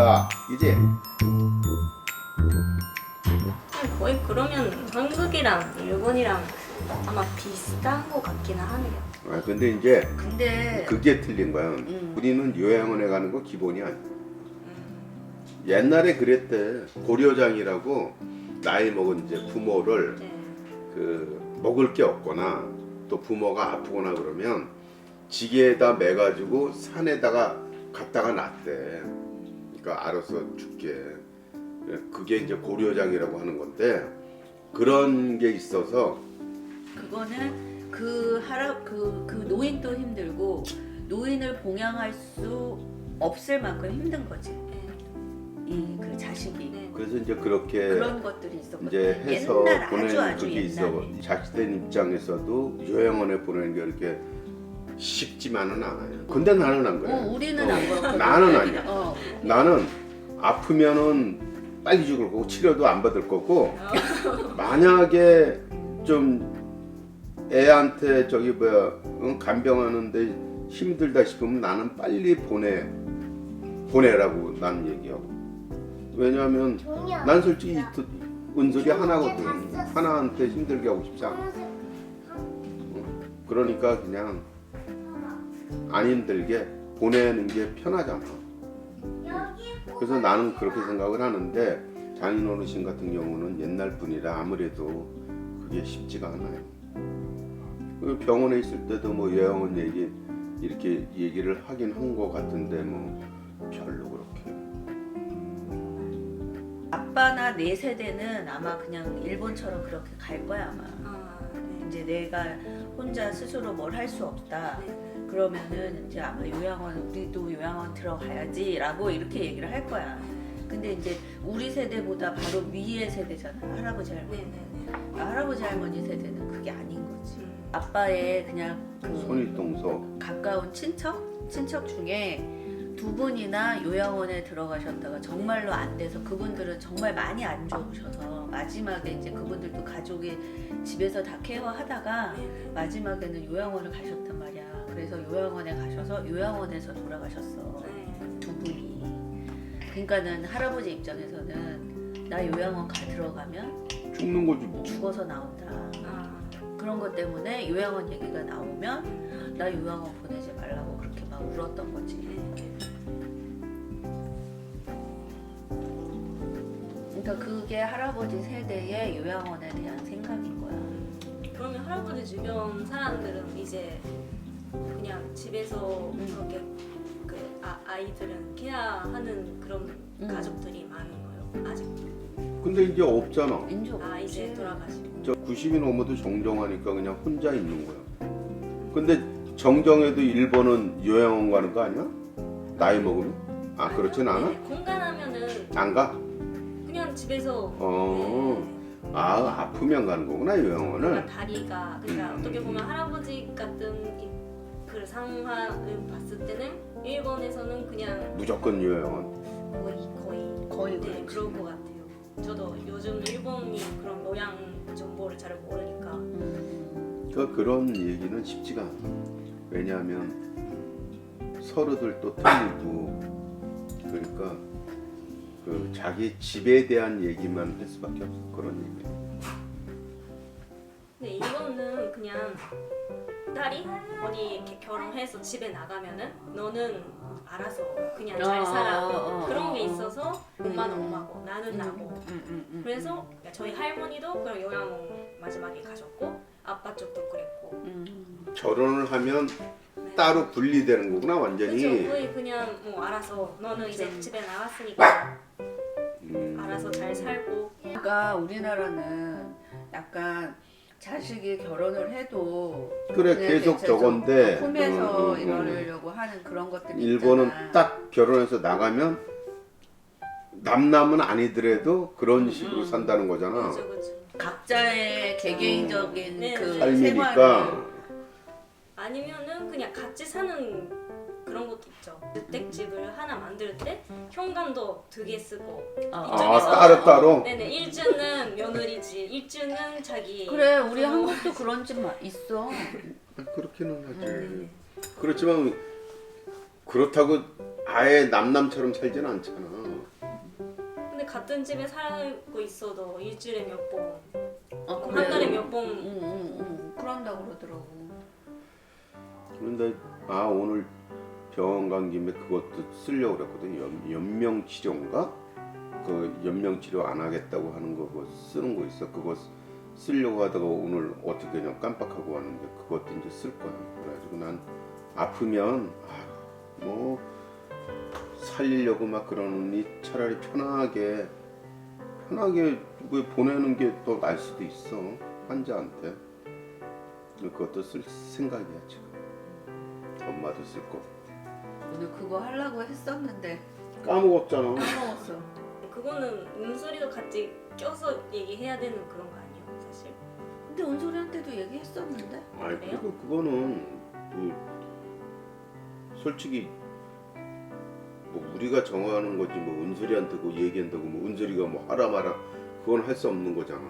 달라. 이제 거의 그러면 한국이랑 일본이랑 아마 비슷한 것 같기는 하네요. 아 근데 이제 근데 그게 틀린 거야. 음. 우리는 요양원에 가는 거 기본이 아니야. 옛날에 그랬대. 고려장이라고 나이 먹은 이제 부모를 네. 그 먹을 게 없거나 또 부모가 아프거나 그러면 지게에다 매가지고 산에다가 갖다가 놨대. 그러니까 알아서 죽게. 그게 이제 고려장이라고 하는 건데 그런 게 있어서 그거는 그 하라 그, 그 노인도 힘들고 노인을 봉양할 수 없을 만큼 힘든 거지. 네. 이그 자식이 네. 그래서 이제 그렇게 그런 것들이 있었거든. 이제 해서 옛날 아주 보내는 아주 그게 있어. 옛날에. 자식된 입장에서도 요양원에 보내는 게 이렇게 쉽지만은 않아요. 근데 나는 안 그래. 어, 우리는 어. 안 그렇거든. 나는 아니야. 어. 나는 아프면은 빨리 죽을 거고 치료도 안 받을 거고 만약에 좀 애한테 저기 뭐야 응? 간병하는데 힘들다 싶으면 나는 빨리 보내 보내라고 난 얘기하고 왜냐하면. 난 솔직히 이 두- 은솔이 하나거든 하나한테 힘들게 하고 싶지 않아 그러니까 그냥 안 힘들게 보내는 게 편하잖아 그래서 나는 그렇게 생각을 하는데 장인 어르신 같은 경우는 옛날 분이라 아무래도 그게 쉽지가 않아요. 그 병원에 있을 때도 뭐 요양원 얘기 이렇게 얘기를 하긴 한 것 같은데 뭐 별로 그렇게. 아빠나 내 세대는 아마 그냥 일본처럼 그렇게 갈 거야 아마. 아, 네. 이제 내가 혼자 스스로 뭘 할 수 없다. 네. 그러면은 이제 아마 요양원 우리도 요양원 들어가야지라고 이렇게 얘기를 할 거야. 근데 이제 우리 세대보다 바로 위의 세대잖아. 할아버지 할머니. 네, 네, 네. 할아버지 할머니 세대는 그게 아닌 거지. 음. 아빠의 그냥 그 손윗동서 가까운 친척 친척 중에 두 분이나 요양원에 들어가셨다가 정말로 안 돼서 그분들은 정말 많이 안 좋으셔서 마지막에 이제 그분들도 가족이 집에서 다 케어하다가 네, 네. 마지막에는 요양원을 가셨단 말이야. 그래서 요양원에 가셔서 요양원에서 돌아가셨어. 네. 두 분이. 그러니까는 할아버지 입장에서는 나 요양원 가 들어가면 죽는 거지 뭐. 죽어서 나온다. 아, 그런 것 때문에 요양원 얘기가 나오면 나 요양원 보내지 말라고 그렇게 막 울었던 거지. 네. 그러니까 그게 할아버지 세대의 요양원에 대한 생각인 거야. 그러면 할아버지 주변 사람들은 이제 그냥 집에서 음. 그렇게 그 아, 아이들은 케어하는 그런 음. 가족들이 많은 거예요. 아직 근데 이제 없잖아. 인조 아 이제 돌아가시고 저 90이 넘어도 정정하니까 그냥 혼자 있는 거야. 근데 정정해도 일본은 요양원 가는 거 아니야? 나이 먹으면? 아 그렇진 않아? 네, 공간하면은 안 가? 그냥 집에서 어. 네. 아 아프면 가는 거구나 뭔가 요양원을. 다리가 그러니까 음. 어떻게 보면 할아버지 같은 이- 그 상황을 봤을 때는 일본에서는 그냥 무조건 요양원. 거의 거의 거의 네 그렇지. 그럴 것 같아요. 저도 요즘 일본이 그런 요양 정보를 잘 모르니까 음, 그 그런 얘기는 쉽지가 않아. 왜냐하면 서로들 또 틀리고 그러니까 그 자기 집에 대한 얘기만 할 수밖에 없어 그런 얘기. 근데 이거는 그냥 딸이 어디 이렇게 결혼해서 집에 나가면은 너는 알아서 그냥 잘 어, 살아 어, 어, 그런 어, 게 어. 있어서 엄마는 음. 엄마고 나는 나고 음, 음, 음, 그래서 저희 할머니도 그런 요양원 마지막에 가셨고 아빠 쪽도 그랬고 음. 결혼을 하면 네. 따로 분리되는 거구나 그죠 완전히. 거의 그냥 뭐 알아서 너는 이제 좀. 집에 나왔으니까 음. 알아서 잘 살고 그러니까 우리나라는 약간 자식이 결혼을 해도 그래 그냥 계속 저건데 품에서 음, 음, 음. 이러려고 하는 그런 것들이 일본은 있잖아. 딱 결혼해서 나가면 남남은 아니더라도 그런 식으로 음. 산다는 거잖아. 그죠 그죠 각자의 개개인적인 네, 그 네. 삶이니까 생활을 아니면은 그냥 같이 사는 그런 것도 있죠. 주택집을 하나 만들 때 현관도 두 개 쓰고 어, 아 이쪽에서- 따로 따로. 네네 일주는 며느리지 일주는 자기 그래 우리. 한국도 그런 집 마- 있어. 그렇게는 하지. 네. 그렇지만 그렇다고 아예 남남처럼 살지는 않잖아. 같은 집에 살고 있어도 일주일에 몇 번, 어, 한 달에 몇 번. 응, 응, 응. 그런다고 그러더라고. 그런데 아 오늘 병원 간 김에 그것도 쓰려고 그랬거든 연, 연명 치료인가? 그 연명 치료 안 하겠다고 하는 거 그거 쓰는 거 있어? 그거 쓰- 쓰려고 하다가 오늘 어떻게 그냥 깜빡하고 왔는데 그것도 이제 쓸 거야 그래가지고 난 아프면 아, 뭐 살리려고 막 그러느니 차라리 편하게 편하게 왜 보내는 게더 나을 수도 있어 환자한테. 그것도 쓸 생각이야 지금. 엄마도 쓸 거. 그거 하려고 했었는데 까먹었잖아. 까먹었어. 그거는 은솔이도 같이 껴서 얘기해야 되는 그런 거 아니에요, 사실? 근데 온소리한테도 얘기했었는데. 아니 그래요? 그리고 그거는 뭐 솔직히 뭐 우리가 정하는 거지 뭐 은솔이한테 그 얘기한다고 뭐 은솔이가 뭐 하라 마라 그건 할 수 없는 거잖아.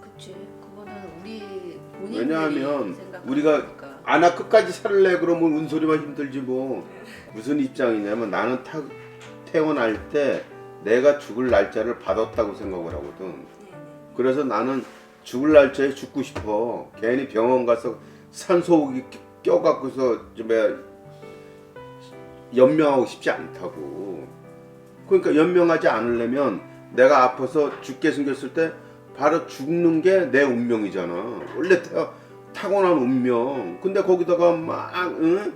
그치. 그거는 우리 본인들이 왜냐하면 생각하는 우리가 거니까. 아나 끝까지 살래 그러면 은솔이만 힘들지 뭐 무슨 입장이냐면 나는 타, 태어날 때 내가 죽을 날짜를 받았다고 생각을 하거든. 그래서 나는 죽을 날짜에 죽고 싶어. 괜히 병원 가서 산소호흡기 껴- 껴갖고서 좀 연명하고 싶지 않다고. 그러니까 연명하지 않으려면 내가 아파서 죽게 생겼을 때 바로 죽는 게 내 운명이잖아. 원래 타, 타고난 운명. 근데 거기다가 막 응?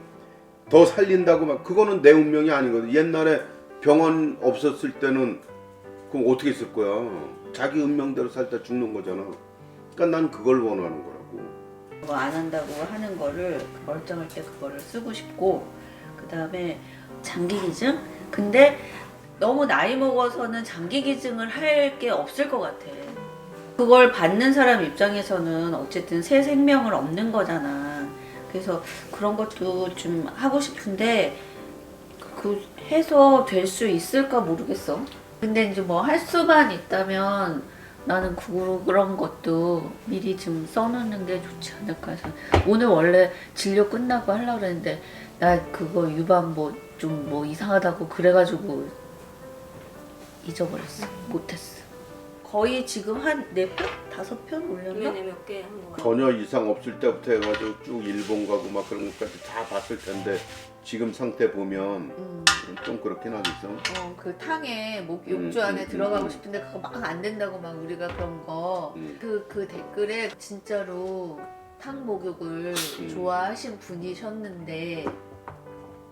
더 살린다고 막 그거는 내 운명이 아니거든. 옛날에 병원 없었을 때는 그럼 어떻게 했을 거야? 자기 운명대로 살다 죽는 거잖아. 그러니까 난 그걸 원하는 거라고. 그거 안 한다고 하는 거를 그 멀쩡할 때 그거를 쓰고 싶고 그 다음에 장기 기증? 근데 너무 나이 먹어서는 장기 기증을 할 게 없을 것 같아. 그걸 받는 사람 입장에서는 어쨌든 새 생명을 얻는 거잖아. 그래서 그런 것도 좀 하고 싶은데 그 해서 될 수 있을까 모르겠어. 근데 이제 뭐 할 수만 있다면 나는 그, 그런 것도 미리 좀 써놓는 게 좋지 않을까 해서 오늘 원래 진료 끝나고 하려고 그랬는데 나 그거 유방 뭐 좀뭐 이상하다고 그래가지고 잊어버렸어 못했어 거의 지금 한 네 편? 다섯 편 올렸나? 네네 몇 개 한 거. 전혀 이상 없을 때부터 해가지고 쭉 일본 가고 막 그런 것까지 다 봤을 텐데 지금 상태 보면 음, 좀 그렇긴 하겠어. 어, 그 탕에 목 음, 욕조 안에 음, 들어가고 음. 싶은데 그거 막 안 된다고 막 우리가 그런 거 음. 그, 그 댓글에 진짜로 탕 목욕을 음. 좋아하신 분이셨는데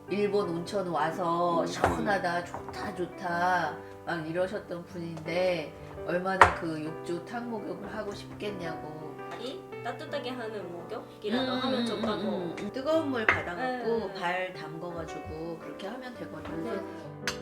일본 온천 와서 음. 시원하다 좋다 좋다 막 이러셨던 분인데 얼마나 그 욕조 탕 목욕을 하고 싶겠냐고 이 따뜻하게 하는 목욕이라도 하면 좋다고. 음, 뜨거운 물 받아갖고 네. 발 담궈가지고 그렇게 하면 되거든 네.